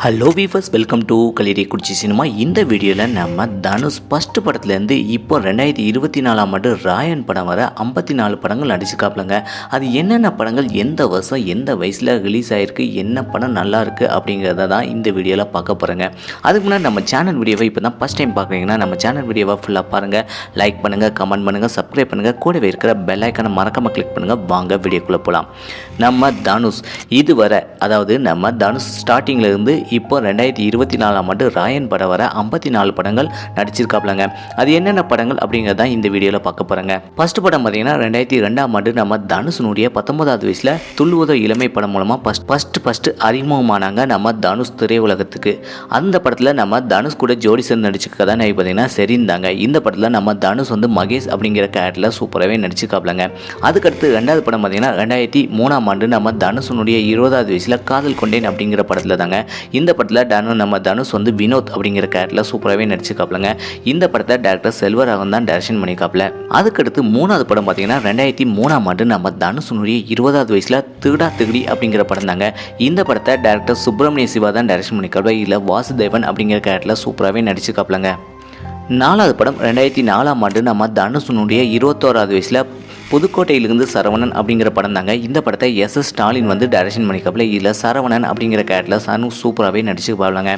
Hello viewers welcome to கலிரி குடிச்சி cinema இந்த வீடியோவில் நம்ம தனுஷ் ஃபஸ்ட் படத்துலேருந்து இப்போ ரெண்டாயிரத்தி இருபத்தி நாலாம் ஆண்டு ராயன் படம் வர ஐம்பத்தி நாலு படங்கள் நடிச்சுக்காப்லங்க அது என்னென்ன படங்கள் எந்த வருஷம் எந்த வயசில் ரிலீஸ் ஆகிருக்கு என்ன படம் நல்லா இருக்குது அப்படிங்கிறத தான் இந்த வீடியோவில் பார்க்க போகிறேங்க அதுக்கு முன்னாடி நம்ம சேனல் வீடியோவை இப்போ தான் ஃபஸ்ட் டைம் பார்க்குறீங்கன்னா நம்ம சேனல் வீடியோவை ஃபுல்லாக பாருங்கள் லைக் பண்ணுங்கள் கமெண்ட் பண்ணுங்கள் சப்ஸ்கிரைப் பண்ணுங்கள் கூடவே இருக்கிற பெல் ஐக்கனை மறக்காமல் கிளிக் பண்ணுங்கள் வாங்க வீடியோக்குள்ளே போகலாம் நம்ம தனுஷ் இதுவரை அதாவது நம்ம தனுஷ் ஸ்டார்டிங்கிலேருந்து இப்போ ரெண்டாயிரத்தி இருபத்தி நாலாம் ஆண்டு ராயன் படம் வர ஐம்பத்தி நாலு படங்கள் நடிச்சிருக்காப்லங்க. அது என்னென்ன படங்கள் அப்படிங்கிறத இந்த வீடியோவில் பார்க்க போகிறேங்க ஃபர்ஸ்ட் படம் பார்த்தீங்கன்னா ரெண்டாயிரத்தி ரெண்டாம் ஆண்டு நம்ம தனுஷனுடைய பத்தொன்பதாவது வயசில் துள்ளுவதோ இளமை படம் மூலமாக ஃபஸ்ட் ஃபஸ்ட் ஃபஸ்ட்டு அறிமுகமானாங்க நம்ம தனுஷ் திரையுலகத்துக்கு. அந்த படத்தில் நம்ம தனுஷ் கூட ஜோடி சேர்ந்து நடிச்ச கதாநாயகி பார்த்தீங்கன்னா சரிந்தாங்க. இந்த படத்தில் நம்ம தனுஷ் வந்து மகேஷ் அப்படிங்கிற கேரக்டரில் சூப்பராகவே நடிச்சிருக்காப்லங்க. அதுக்கடுத்து ரெண்டாவது படம் பார்த்தீங்கன்னா ரெண்டாயிரத்தி மூணாம் ஆண்டு நம்ம தனுஷனுடைய இருபதாவது வயசில் காதல் கொண்டேன் அப்படிங்கிற படத்தில் தாங்க இந்த படத்தில் தனு நம்ம தனுஷ் வந்து வினோத் அப்படிங்கிற கேரக்டரில் சூப்பராகவே நடிச்சிருக்காப்லங்க. இந்த படத்தை டேரக்டர் செல்வராகவன் தான் டேரக்ஷன் பண்ணிக்காப்ல அதுக்கடுத்து மூணாவது படம் பார்த்தீங்கன்னா ரெண்டாயிரத்தி மூணாம் ஆண்டு நம்ம தனுஷனுடைய இருபதாவது வயசில் திருடா திகிடி அப்படிங்கிற படம் தாங்க. இந்த படத்தை டேரக்டர் சுப்பிரமணிய சிவா தான் டேரக்ஷன் பண்ணிக்காப்ல இதில் வாசுதேவன் அப்படிங்கிற கேரக்டரில் சூப்பராகவே நடிச்சிருக்காப்லங்க. நாலாவது படம் ரெண்டாயிரத்தி நாலாம் ஆண்டு நம்ம தனுஷனுடைய இருபத்தோராவது வயசில் புதுக்கோட்டையிலிருந்து சரவணன் அப்படிங்கிற படம் தாங்க. இந்த படத்தை எஸ். எஸ். ஸ்டாலின் வந்து டைரக்ஷன் பண்ணிக்கப்பல இதில் சரவணன் அப்படிங்கிற கேரக்டரில் சனு சூப்பராகவே நடிச்சு பாருவாங்க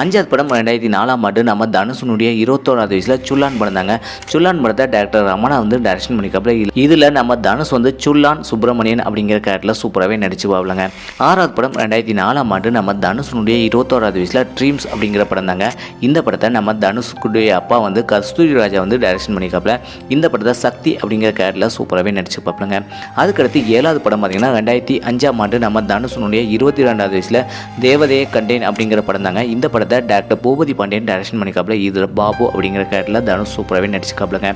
அஞ்சாவது படம் ரெண்டாயிரத்தி நாலாம் ஆண்டு நம்ம தனுஷனுடைய இருபத்தோராவது வயசில் சுல்லான் படம் தாங்க. சுல்லான் படத்தை டேரக்டர் ரமணா வந்து டைரக்ஷன் பண்ணிக்கப்பல இதில் நம்ம தனுஷ் வந்து சுல்லான் சுப்பிரமணியன் அப்படிங்கிற கேரக்டரில் சூப்பராகவே நடிச்சு பாருவாங்க ஆறாவது படம் ரெண்டாயிரத்தி நாலாம் ஆண்டு நம்ம தனுஷனுடைய இருபத்தோராவது வயசில் ட்ரீம்ஸ் அப்படிங்கிற படம் தாங்க. இந்த படத்தை நம்ம தனுஷுடைய அப்பா வந்து கஸ்தூரி ராஜா வந்து டைரக்ஷன் பண்ணிக்கப்பல இந்த படத்தை சக்தி அப்படிங்கிற கேரக்டரில் சூப்பராகவே நடிச்சு பார்ப்பலங்க அதுக்கடுத்து ஏழாவது படம் பார்த்தீங்கன்னா ரெண்டாயிரத்தி அஞ்சாம் ஆண்டு நம்ம தனுஷனுடைய இருபத்தி ரெண்டாவது வயசில் தேவதையை கண்டேன் அப்படிங்கிற படம் தாங்க. இந்த படத்தை டேரக்டர் பூபதி பாண்டியன் டைரக்ஷன் பண்ணிக்காப்புல இதில் பாபு அப்படிங்கிற கேரக்டரில் தனுஷ் சூப்பராகவே நடிச்சுக்காப்லங்க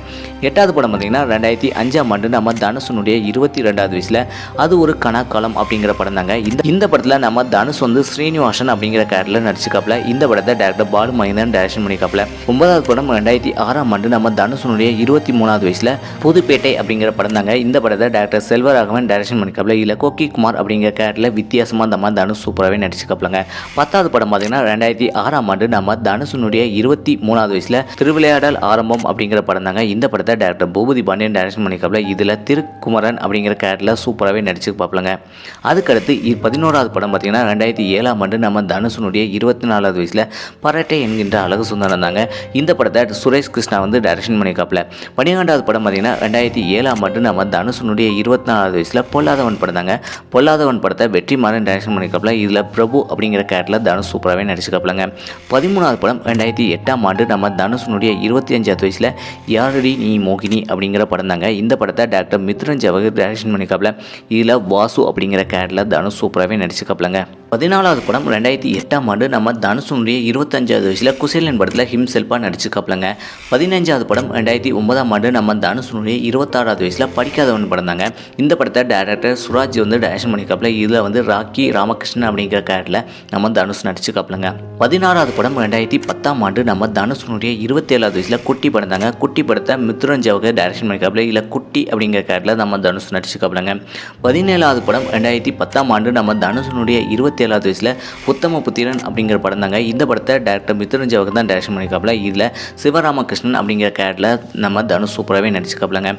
எட்டாவது படம் பார்த்தீங்கன்னா ரெண்டாயிரத்தி அஞ்சாம் ஆண்டு நம்ம தனுஷனுடைய இருபத்தி ரெண்டாவது வயசில் அது ஒரு கணக்காலம் அப்படிங்கிற படம் தாங்க. இந்த இந்த படத்தில் நம்ம தனுஷ் வந்து ஸ்ரீனிவாசன் அப்படிங்கிற கேரக்டரில் நடிச்சுக்காப்புல இந்த படத்தை டேரக்டர் பாலு மகேந்திரன் டைரக்ஷன் பண்ணிக்காப்புல ஒன்பதாவது படம் ரெண்டாயிரத்தி ஆறாம் ஆண்டு நம்ம தனுஷனுடைய இருபத்தி மூணாவது வயசில் புதுப்பேட்டை அப்படிங்கிற படம் தாங்க இந்த படத்தை டேரக்டர் செல்வராகவன் டைரக்ஷன் பண்ணிக்காப்ல இல்லை கோக்கி குமார் அப்படிங்கிற கேரக்டரில் வித்தியாசமாக நம்ம தனுஷ் சூப்பராகவே நடிச்சுக்காப்லங்க பத்தாவது படம் பார்த்தீங்கன்னா ரெண்டாயிரத்தி ஆறாம் ஆண்டு நம்ம தனுஷனுடைய இருபத்தி மூணாவது வயசில் திருவிளையாடல் ஆரம்பம் அப்படிங்கிற படம் தாங்க. இந்த படத்தை டேரக்டர் பூபதி பாண்டியன் டைரக்ஷன் பண்ணிக்காப்ல இதில் திருக்குமரன் அப்படிங்கிற கேரக்டரில் சூப்பராகவே நடிச்சு பார்ப்பலங்க அதுக்கடுத்து பதினோராவது படம் பார்த்தீங்கன்னா ரெண்டாயிரத்தி ஏழாம் ஆண்டு நம்ம தனுஷனுடைய இருபத்தி நாலாவது வயசில் பரட்டை என்கின்ற அழகு சுந்தரம் தாங்க. இந்த படத்தை சுரேஷ் கிருஷ்ணா வந்து டைரக்ஷன் பண்ணிக்காப்ல பன்னிரெண்டாவது படம் பார்த்தீங்கன்னா ரெண்டாயிரத்தி ஏழாம் ஆண்டு நம்ம தனுஷனுடைய இருபத்தி நாலாவது வயசில் பொல்லாதவன் படம் தாங்க பொல்லாதவன் படத்தை வெற்றிமாறன் டைரக்ஷன் பண்ணிக்காப்ல இதில் பிரபு அப்படிங்கிற கேரக்டரில் தனுஷ் சூப்பராகவே நடிச்சிருக்கப்பலங்க. பதிமூணாவது படம் ரெண்டாயிரத்தி எட்டாம் ஆண்டு நம்ம தனுஷனுடைய இருபத்தி அஞ்சாவது வயசில் யாரடி நீ மோகினி அப்படிங்கிற படம் தாங்க இந்த படத்தை டாக்டர் மித்ரன் ஜவஹர் டைரக்ஷன் பண்ணிக்காப்ல இதில் வாசு அப்படிங்கிற கேரக்டரில் தனுஷ் சூப்பராகவே நடிச்சுக்காப்லங்க பதினாலாவது படம் ரெண்டாயிரத்தி எட்டாம் ஆண்டு நம்ம தனுஷனுடைய இருபத்தஞ்சாவது வயசில் குசேலன் படத்தில் ஹிம்செல்ஃபாக நடிச்சுக்காப்லங்க பதினஞ்சாவது படம் ரெண்டாயிரத்தி ஒன்பதாம் ஆண்டு நம்ம தனுஷனுடைய இருபத்தாறாவது வயசில் படிக்காதவன் படம் தாங்க. இந்த படத்தை டேரக்டர் சுராஜ் வந்து டைரக்ஷன் பண்ணிக்காப்ல இதில் வந்து ராக்கி ராமகிருஷ்ணன் அப்படிங்கிற கேரக்டரில் நம்ம தனுஷ் நடிச்சுக்காப்லங்க பதினாறாவது படம் ரெண்டாயிரத்தி பத்தாம் ஆண்டு நம்ம தனுஷனுடைய இருபத்தேழாவது வயசில் குட்டி படம் தாங்க. குட்டி படத்தை மித்ரன் ஜவகர் டைரக்ஷன் பண்ணிக்காப்ல இல்லை குட்டி அப்படிங்கிற கேரக்டரில் நம்ம தனுஷ் நடிச்சுக்காப்லங்க பதினேழாவது படம் ரெண்டாயிரத்தி பத்தாம் ஆண்டு நம்ம தனுஷனுடைய இருபத்தேழாவது வயசில் உத்தம புத்திரன் அப்படிங்கிற படம் தாங்க. இந்த படத்தை டேரக்டர் மித்ரன் ஜவகர் தான் டைரக்ஷன் பண்ணிக்காப்ல இதில் சிவராமகிருஷ்ணன் அப்படிங்கிற கேரக்டரில் நம்ம தனுஷ் சூப்பராகவே நடிச்சுக்காப்லங்க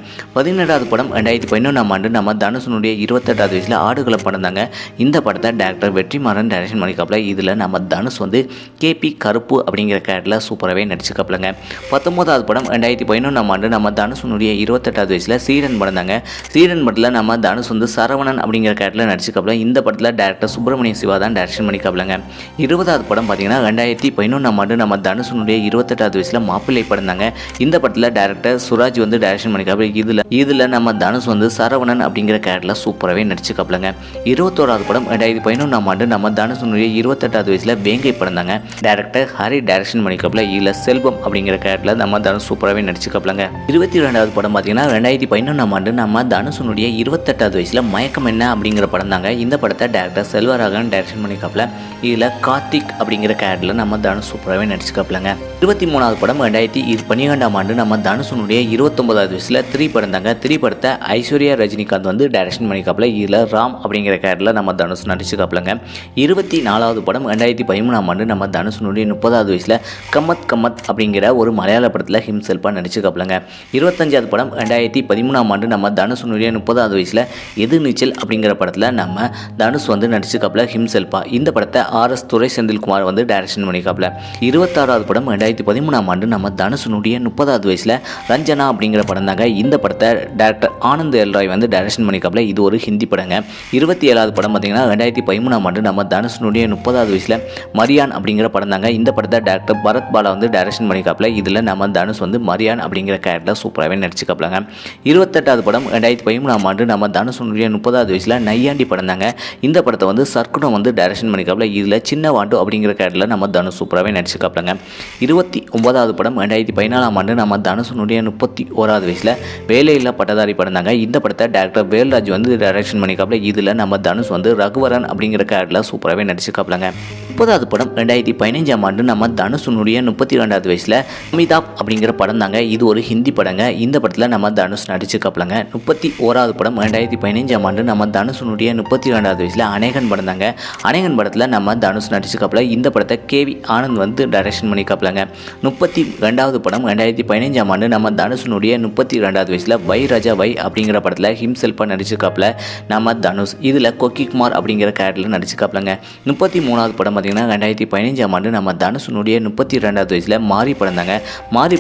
பதினெட்டாவது படம் ரெண்டாயிரத்தி பதினொன்றாம் ஆண்டு நம்ம தனுஷனுடைய இருபத்தெட்டாவது வயசில் ஆடுகளை படம் தாங்க இந்த படத்தை டேரக்டர் வெற்றிமாறன் டைரக்ஷன் பண்ணிக்காப்ல இதில் நம்ம தனுஷ் வந்து கேபி கருப்பு அப்படிங்கிற கேரக்டரில் சூப்பராகவே நடிச்சுக்காப்லங்க பத்தொம்போதாவது படம் ரெண்டாயிரத்தி பதினொன்றாம் ஆண்டு நம்ம தனுஷனுடைய இருபத்தெட்டாவது வயசில் சீரன் படம் தாங்க சீரன் படத்தில் நம்ம தனுஷ் வந்து சரவணன் அப்படிங்கிற கேரக்டரில் நடிச்சுக்காப்ல இந்த படத்தில் டேரக்டர் சுப்பிரமணிய சிவா தான் டேரக்ஷன் பண்ணிக்காப்லங்க இருபதாவது படம் பார்த்தீங்கன்னா ரெண்டாயிரத்தி பதினொன்றாம் ஆண்டு நம்ம தனுஷனுடைய இருபத்தெட்டாவது வயசில் மாப்பிள்ளை படம் தாங்க இந்த படத்தில் டேரக்டர் சுராஜ் வந்து டேரக்ஷன் பண்ணிக்காப்ல இதில் இதில் நம்ம தனுஷ் வந்து சரவணன் அப்படிங்கிற கேரக்டரில் சூப்பராகவே நடிச்சுக்காப்லங்க இருபத்தோராவது படம் ரெண்டாயிரத்தி பதினொன்றாம் ஆண்டு நம்ம தனுஷனுடைய இருபத்தெட்டாவது வயசில் வேங்கை படம் தாங்க டேரக்டர் ஹரி டைரக்ஷன் பண்ணிக்காப்ல இதில் செல்வம் அப்படிங்கிற கேரக்டரில் நம்ம தனுஷ் சூப்பராகவே நடிச்சுக்காப்லங்க இருபத்தி ரெண்டாவது படம் பார்த்தீங்கன்னா ரெண்டாயிரத்தி பதினொன்றாம் ஆண்டு நம்ம தனுஷனுடைய இருபத்தெட்டாவது வயசில் மயக்கம் என்ன அப்படிங்கிற படம் தாங்க இந்த படத்தை டேரக்டர் செல்வராகவன் டைரக்ஷன் பண்ணிக்காப்புல இதில் கார்த்திக் அப்படிங்கிற கேரக்டரில் நம்ம தனுஷ் சூப்பராகவே நடிச்சுக்காப்புலங்க இருபத்தி மூணாவது படம் ரெண்டாயிரத்தி இரு பன்னிரெண்டாம் ஆண்டு நம்ம தனுஷனுடைய இருபத்தொன்பதாவது வயசில் த்ரீ படம் தாங்க த்ரீ படத்தை ஐஸ்வர்யா ரஜினிகாந்த் வந்து டைரக்ஷன் பண்ணிக்காப்பில் இதில் ராம் அப்படிங்கிற கேரக்டரில் நம்ம தனுஷ் நடிச்சுக்காப்பிலங்க இருபத்தி நாலாவது படம் ரெண்டாயிரத்தி பதிமூணாம் ஆண்டு நம்ம தனுஷனுடைய முப்பதாவது வயசில் கம்மத் கம்மத் அப்படிங்கிற ஒரு மலையாள படத்தில் ஹிம்செல்ஃபாக நடிச்சுக்காப்பிலங்க இருபத்தஞ்சாவது படம் ரெண்டாயிரத்தி பதிமூணாம் ஆண்டு நம்ம தனுஷனுடைய முப்பதாவது வயசில் எது நீச்சல் அப்படிங்கிற படத்தில் நம்ம தனுஷ் வந்து நடிச்சுக்காப்பில் ஹிம்செல்பா இந்த படத்தை ஆர்எஸ் துரை செந்தில்குமார் வந்து டைரக்ஷன் பண்ணிக்காப்பில் இருபத்தாறாவது படம் ரெண்டாயிரத்தி பதிமூணாம் ஆண்டு நம்ம தனுஷனுடைய முப்பதாவது வயசில் ரஞ்சனா அப்படிங்கிற படம் தாங்க இந்த படத்தை டேரக்டர் ஆனந்த் எல்ராய் வந்து டைரக்ஷன் பண்ணிக்காப்புல இது ஒரு ஹிந்தி படங்க. இருபத்தி ஏழாவது படம் பார்த்தீங்கன்னா ரெண்டாயிரத்தி பதிமூணாம் ஆண்டு நம்ம தனுஷனுடைய முப்பதாவது வயசில் மரியான் அப்படிங்கிற படம் தாங்க. இந்த படத்தை டேரக்டர் பரத் பாலா வந்து டைரக்ஷன் பண்ணிக்காப்புல இதில் நம்ம தனுஷ் வந்து மரியான் அப்படிங்கிற கேரக்டர் சூப்பராகவே நடிச்சுக்காப்புலங்க இருபத்தெட்டாவது படம் ரெண்டாயிரத்தி பதிமூணாம் ஆண்டு நம்ம தனுஷனுடைய முப்பதாவது வயசில் நையாண்டி படம் தாங்க. இந்த படத்தை வந்து சர்க்குடம் வந்து டைரக்ஷன் பண்ணிக்காப்புல இதில் சின்ன வாண்டு அப்படிங்கிற கேரக்டரில் நம்ம தனுஷ் சூப்பராகவே நடிச்சுக்காப்புலங்க இருபத்தி ஒன்பதாவது படம் ரெண்டாயிரத்தி பதினாலாம் ஆண்டு நம்ம தனுஷனுடைய முப்பத்தி ஓராவது வயசில் வேலையில்லா பட்டதாரி படம் தாங்க இந்த படத்தை டேரக்டர் வேல்ராஜ் வந்து டைரக்ஷன் பண்ணிக்காப்புல இதில் நம்ம தனுஷ் வந்து ரகுவரன் அப்படிங்கிற கேரக்டரில் சூப்பராகவே நடிச்சுக்காப்புலங்க முப்பதாவது படம் ரெண்டாயிரத்தி பதினஞ்சாம் ஆண்டு நம்ம தனுஷனுடைய முப்பத்தி ரெண்டாவது வயசில் அமிதாப் அப்படிங்கிற படம் தாங்க. இது ஒரு ஹிந்தி படங்க. இந்த படத்தில் நம்ம தனுஷ் நடிச்சுக்காப்புலங்க முப்பத்தி ஓராவது படம் ரெண்டாயிரத்தி பதினஞ்சாம் ஆண்டு நம்ம தனுஷனுடைய முப்பத்தி ரெண்டாவது வயசில் அநேகன் படம் தாங்க. அநேகன் படத்தில் நம்ம தனுஷ் நடிச்சுக்காப்புல இந்த படத்தை கேவி ஆனந்த் வந்து டைரக்ஷன் பண்ணிக்காப்புலங்க முப்பத்தி ரெண்டாவது படம் ரெண்டாயிரத்தி பதினஞ்சாம் ஆண்டு நம்ம தனுஷனுடைய முப்பத்தி ரெண்டாவது வயசில் வை ராஜா வை அப்படிங்கிற படத்தில் ஹிம்செல்ஃபாக நடிச்சுக்காப்புல நம்ம தனுஷ். இதில் கொக்கிக்குமார் அப்படிங்கிற கேரக்டரில் நடிச்சுக்காப்புலங்க முப்பத்தி மூணாவது படம் பார்த்தீங்கன்னா ரெண்டாயிரத்தி பதினஞ்சாம் ஆண்டு நம்ம தனுஷனுடைய முப்பத்தி ரெண்டாவது வயசில் மாறி படம் தாங்க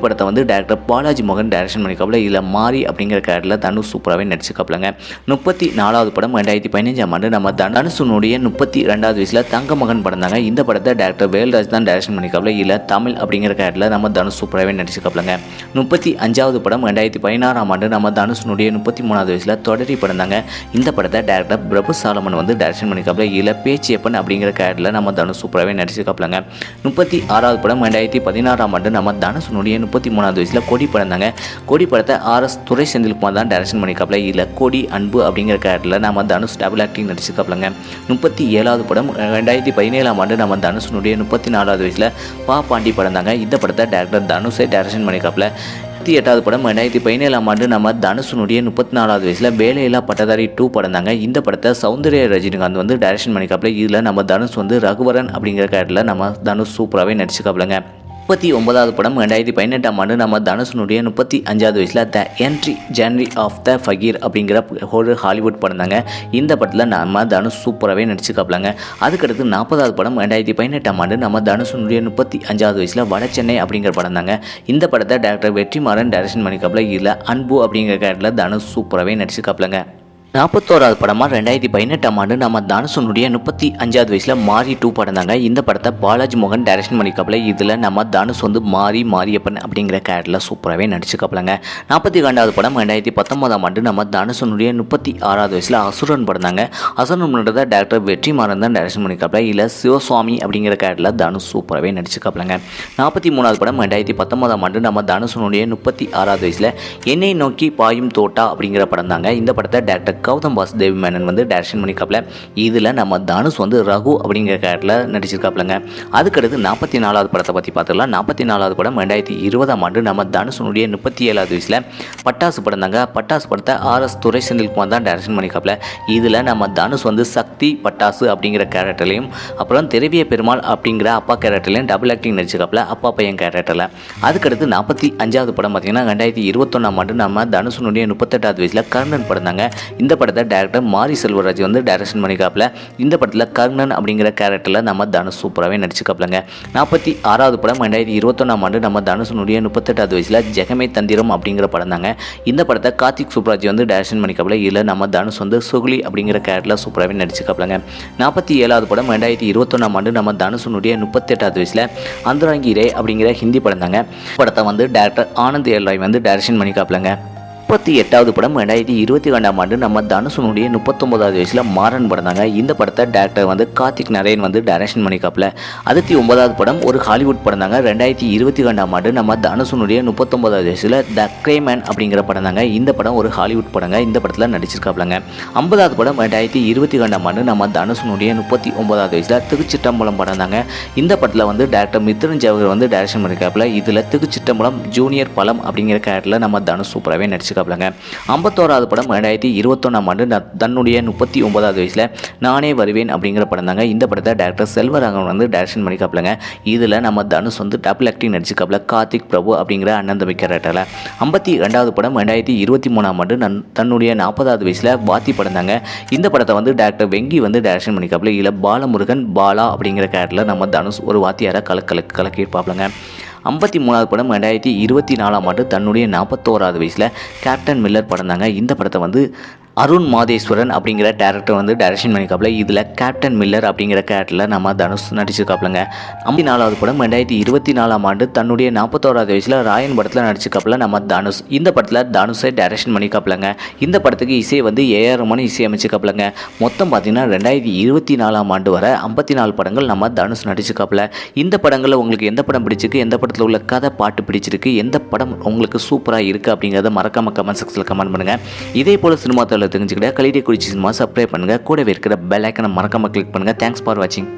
படத்தை வந்து டேரக்டர் பாலாஜி மோகன் டைரக்ஷன் பண்ணிக்காப்புல இதில் மாறி அப்படிங்கிற கேரக்டரில் தனுஷ் சூப்பராகவே நடிச்சுக்காப்புலங்க முப்பத்தி நாலாவது படம் ரெண்டாயிரத்தி பதினஞ்சாம் ஆண்டு நம்ம தனுஷனுடைய முப்பத்தி ரெண்டாவது வயசில் தங்க மகன் படம் தாங்க இந்த படத்தை டேரக்டர் வேல்ராஜ் தான் டைரக்ஷன் பண்ணிக்காப்புல இதில் தமிழ் அப்படிங்கிற கேரக்டரில் நம்ம தனுஷ் சூப்பராகவே நடிச்சுக்காப்புலங்க முப்பத்தி அஞ்சாவது படம் ரெண்டாயிரத்தி பதினாறாம் ஆண்டு நம்ம தனுஷனுடைய முப்பத்தி மூணாவது வயசில் தொடரி படம் தாங்க இந்த படத்தை டேரக்டர் பிரபு சாலமன் வந்து டைரக்ஷன் பண்ணிக்காப்புல இதில் பேச்சியப்பன் அப்படிங்கிற கேரக்டரில் நம்ம தனுஷ் சூப்பராகவே நடிச்சுக்காப்புலங்க முப்பத்தி ஆறாவது படம் ரெண்டாயிரத்தி பதினாறாம் ஆண்டு நம்ம தனுஷனுடைய முப்பத்தி மூணாவது வயசில் கொடி படம் தாங்க கொடி படத்தை ஆர்எஸ் துரை செந்தில்குமார் தான் டைரக்ஷன் பண்ணியிருக்காப்ல இதில் கொடி அன்பு அப்படிங்கிற கேரக்டரில் நம்ம தனுஷ் டபுள் ஆக்டிங் நடிச்சுக்காப்புலங்க முப்பத்தி ஏழாவது படம் ரெண்டாயிரத்தி பதினேழாம் ஆண்டு நம்ம தனுஷனுடைய முப்பத்தி நாலாவது வயசில் பா பாண்டி படம் தாங்க இந்த படத்தை டேரக்டர் தனுஷை டைரக்ஷன் பண்ணியிருக்காப்ல முப்பத்தி எட்டாவது படம் ரெண்டாயிரத்தி பதினேழாம் ஆண்டு நம்ம தனுஷனுடைய முப்பத்தி நாலாவது வயசில் வேலையில்லா பட்டதாரி டூ படம் தாங்க இந்த படத்தை சௌந்தர்ய ரஜினிகாந்த் வந்து டைரக்ஷன் பண்ணிக்காப்புல. இதில் நம்ம தனுஷ் வந்து ரகுவரன் அப்படிங்கிற கேரக்டரில் நம்ம தனுஷ் சூப்பராகவே நடிச்சுக்காப்புலங்க. முப்பத்தி ஒன்பதாவது படம் ரெண்டாயிரத்தி பதினெட்டாம் ஆண்டு நம்ம தனுஷனுடைய முப்பத்தி அஞ்சாவது வயசில் த என்ட்ரி ஜான்ரி ஆஃப் த ஃபகீர் அப்படிங்கிற ஒரு ஹாலிவுட் படம் தாங்க. இந்த படத்தில் நம்ம தனுஷ் சூப்பராகவே நடிச்சுக்காப்பிலாங்க அதுக்கடுத்து நாற்பதாவது படம் ரெண்டாயிரத்தி பதினெட்டாம் ஆண்டு நம்ம தனுஷனுடைய முப்பத்தி அஞ்சாவது வயசில் வட சென்னை அப்படிங்கிற படம் தாங்க. இந்த படத்தை டேரக்டர் வெற்றிமாறன் டைரக்ஷன் பண்ணிக்காப்பில் இதில் அன்பு அப்படிங்கிற கேரக்டரில் தனுஷ் சூப்பராகவே நடிச்சுக்காப்பிலங்க நாற்பத்தோராவது படமாக ரெண்டாயிரத்தி பதினெட்டாம் ஆண்டு நம்ம தனுஷனுடைய முப்பத்தி அஞ்சாவது வயசில் மாரி டூ படம் தாங்க. இந்த படத்தை பாலாஜி மோகன் டைரக்ஷன் பண்ணிக்காப்புல இதில் நம்ம தனுஷ் வந்து மாரி மாரியப்பன் அப்படிங்கிற கேரக்டரில் சூப்பராகவே நடிச்சுக்காப்பலங்க நாற்பத்தி ரெண்டாவது படம் ரெண்டாயிரத்தி பத்தொன்பதாம் ஆண்டு நம்ம தனுஷனுடைய முப்பத்தி ஆறாவது வயசில் அசுரன் படம் தாங்க. அசுரன் படத்தை டேரக்டர் வெற்றிமாறன் தான் டைரக்ஷன் பண்ணிக்காப்புல இதில் சிவசுவாமி அப்படிங்கிற கேரக்டரில் தனுஷ் சூப்பராகவே நடிச்சுக்காப்பலங்க நாற்பத்தி மூணாவது படம் ரெண்டாயிரத்தி பத்தொன்பதாம் ஆண்டு நம்ம தனுஷனுடைய முப்பத்தி ஆறாவது வயசில் என்னை நோக்கி பாயும் தோட்டா அப்படிங்கிற படம் தாங்க. இந்த படத்தை டேரக்டர் கௌதம் வாசுதேவ் மேனன் வந்து டேரக்ஷன் பண்ணிக்காப்புல இதில் நம்ம தனுஷ் வந்து ரகு அப்படிங்கிற கேரக்டரில் நடிச்சிருக்காப்புலங்க. அதுக்கடுத்து நாற்பத்தி நாலாவது படத்தை பற்றி பார்த்துக்கலாம் நாற்பத்தி நாலாவது படம் ரெண்டாயிரத்தி இருபதாம் ஆண்டு நம்ம தனுஷனுடைய முப்பத்தி ஏழாவது வயசில் பட்டாசு படம் தாங்க பட்டாசு படத்தை ஆர்எஸ் துரை செந்தில்குமார் தான் டேரக்ஷன் பண்ணிக்காப்புல இதில் நம்ம தனுஷ் வந்து சக்தி பட்டாசு அப்படிங்கிற கேரக்டர்லையும் அப்புறம் திரவிய பெருமாள் அப்படிங்கிற அப்பா கேரக்டர்லையும் டபுள் ஆக்டிங் நடிச்சிருக்காப்புல அப்பா பையன் கேரக்டரில் அதுக்கடுத்து நாற்பத்தி அஞ்சாவது படம் பார்த்தீங்கன்னா ரெண்டாயிரத்தி இருபத்தொன்னாம் ஆண்டு நம்ம தனுஷனுடைய முப்பத்தெட்டாவது வயசில் கர்ணன் படம் தாங்க இந்த படத்தை டேரக்டர் மாரி செல்வராஜ் வந்து டைரக்ஷன் பண்ணிக்காப்புல. இந்த படத்தில் கர்ணன் அப்படிங்கிற கேரக்டரில் நம்ம தனுஷ் சூப்பராகவே நடிச்சுக்காப்புலங்க. நாற்பத்தி ஆறாவது படம் ரெண்டாயிரத்தி இருபத்தொன்னாம் ஆண்டு நம்ம தனுஷனுடைய முப்பத்தெட்டாவது வயசில் ஜெகமே தந்திரம் அப்படிங்கிற படம் தாங்க. இந்த படத்தை கார்த்திக் சூப்பராஜ் வந்து டைரக்ஷன் பண்ணிக்காப்புல. இதில் நம்ம தனுஷ் வந்து சுகுலி அப்படிங்கிற கேரக்டரில் சூப்பராகவே நடிச்சுக்காப்புலங்க. நாற்பத்தி ஏழாவது படம் ரெண்டாயிரத்தி இருபத்தொன்னாம் ஆண்டு நம்ம தனுஷனுடைய முப்பத்தெட்டாவது வயசில் அந்தராங்கி ரே அப்படிங்கிற ஹிந்தி படம் தாங்க படத்தை வந்து டேரக்டர் ஆனந்த் ஏல் ராய் வந்து டைரக்ஷன் பண்ணிக்காப்புலங்க. முப்பத்தி எட்டாவது படம். ரெண்டாயிரத்தி இருபத்தி ரெண்டாம் ஆண்டு நம்ம தனுஷனுடைய முப்பத்தொன்பதாவது வயசில் மாறன் படம் தாங்க. இந்த படத்தை டேரக்டர் வந்து கார்த்திக் நரேன் வந்து டைரக்ஷன் பண்ணிக்காப்புல அடுத்து ஒன்பதாவது படம் ஒரு ஹாலிவுட் படம் தாங்க. ரெண்டாயிரத்தி இருபத்தி ரெண்டாம் ஆண்டு நம்ம தனுசனுடைய முப்பத்தொன்பதாவது வயசில் த கிரேமேன் அப்படிங்கிற படம் தாங்க. இந்த படம் ஒரு ஹாலிவுட் படங்க. இந்த படத்தில் நடிச்சிருக்காப்லங்க ஐம்பதாவது படம் ரெண்டாயிரத்தி இருபத்தி ரெண்டாம் ஆண்டு நம்ம தனுஷனுடைய முப்பத்தி ஒன்பதாவது வயசில் திருச்சிட்டம்பலம் படம் தாங்க. இந்த படத்தில் வந்து டேரக்டர் மித்ரன் ஜவஹர் வந்து டைரக்ஷன் பண்ணியிருக்காப்புல. இதில் திருச்சிட்டம்பலம் ஜூனியர் பலம் அப்படிங்கிற கேரக்டரில் நம்ம தனுஷ் சூப்பராகவே நடிச்சிருக்காப்லங்க ஐம்பத்தோராவது படம் ரெண்டாயிரத்தி இருபத்தொன்னாம் ஆண்டு நான் தன்னுடைய முப்பத்தி ஒன்பதாவது வயசில் நானே வருவேன் அப்படிங்கிற படம் தாங்க. இந்த படத்தை டேரக்டர் செல்வராகவன் வந்து டேரக்ஷன் பண்ணிக்காப்லங்க இதில் நம்ம தனுஷ் வந்து டபுள் ஆக்டிங் நடிச்சுக்காப்ல கார்த்திக் பிரபு அப்படிங்கிற அண்ணன் தம்பி கேரக்டரில் ஐம்பத்தி ரெண்டாவது படம் ரெண்டாயிரத்தி இருபத்தி மூணாம் ஆண்டு நன் தன்னுடைய நாற்பதாவது வயசில் வாத்தி படம் தாங்க. இந்த படத்தை வந்து டேரக்டர் வெங்கி வந்து டேரக்ஷன் பண்ணிக்காப்புல இதில் பாலமுருகன் பாலா அப்படிங்கிற கேரக்டரில் நம்ம தனுஷ் ஒரு வாத்தியாரை கல கலக்கியிருப்பாப்லங்க. ஐம்பத்தி மூணாவது படம் ரெண்டாயிரத்தி இருபத்தி நாலாம் ஆண்டு தன்னுடைய நாற்பத்தோராவது வயசில் கேப்டன் மில்லர் படம் தாங்க இந்த படத்தை வந்து அருண் மாதேஸ்வரன் அப்படிங்கிற டேரக்டர் வந்து டைரக்ஷன் பண்ணிக்காப்புல இதில் கேப்டன் மில்லர் அப்படிங்கிற கேரக்டரில் நம்ம தனுஷ் நடிச்சிருக்காப்புலங்க. ஐம்பத்தி நாலாவது படம் ரெண்டாயிரத்தி இருபத்தி நாலாம் ஆண்டு தன்னுடைய நாற்பத்தோராவது வயசில் ராயன் படத்தில் நடிச்சிருக்காப்புல நம்ம தனுஷ். இந்த படத்தில் தனுஷை டைரக்ஷன் பண்ணிக்காப்புலங்க இந்த படத்துக்கு இசை வந்து ஏஆர் ரமன் இசை அமைச்சிருக்காப்புலங்க. மொத்தம் பார்த்தீங்கன்னா ரெண்டாயிரத்தி இருபத்தி நாலாம் ஆண்டு வரை ஐம்பத்தி நாலு படங்கள் நம்ம தனுஷ் நடிச்சிருக்காப்புல. இந்த படங்களில் உங்களுக்கு எந்த படம் பிடிச்சிருக்கு? எந்த படத்தில் உள்ள கதை பாட்டு பிடிச்சிருக்கு? எந்த படம் உங்களுக்கு சூப்பராக இருக்குது அப்படிங்கிறத மறக்காமல் கமெண்ட் செக்ஷனில் கமெண்ட் பண்ணுங்கள் இதே போல் சினிமா தகவலை தெரிஞ்சுக்கிட்ட கலிடே குறிச்சி சினிமா சப்ஸ்கிரைப் பண்ணுங்கள் கூடவே இருக்கிற பெல் ஐக்கனை மறக்காமல் கிளிக் பண்ணுங்கள் தேங்க்ஸ் ஃபார் வாட்சிங்